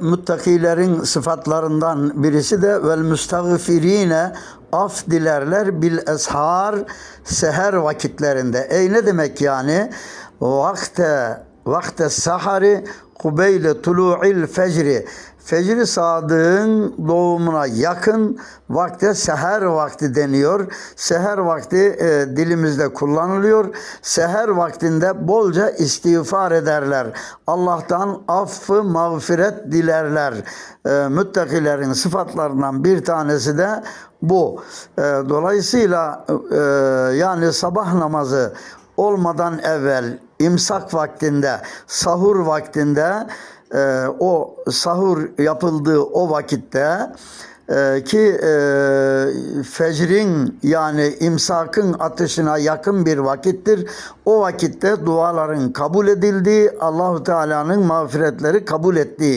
muttakilerin sıfatlarından birisi de vel müstagfirine af dilerler bil eshar seher vakitlerinde. Ey ne demek yani? Vakte vakte sahari kubeyle tulu'il fecri Fecri sadığın doğumuna yakın vakte seher vakti deniyor. Seher vakti e, dilimizde kullanılıyor. Seher vaktinde bolca istiğfar ederler. Allah'tan affı mağfiret dilerler. E, müttakilerin sıfatlarından bir tanesi de bu. E, dolayısıyla e, yani sabah namazı olmadan evvel imsak vaktinde, sahur vaktinde e, o sahur yapıldığı o vakitte e, ki e, fecrin yani imsakın atışına yakın bir vakittir. O vakitte duaların kabul edildiği, Allahu Teala'nın mağfiretleri kabul ettiği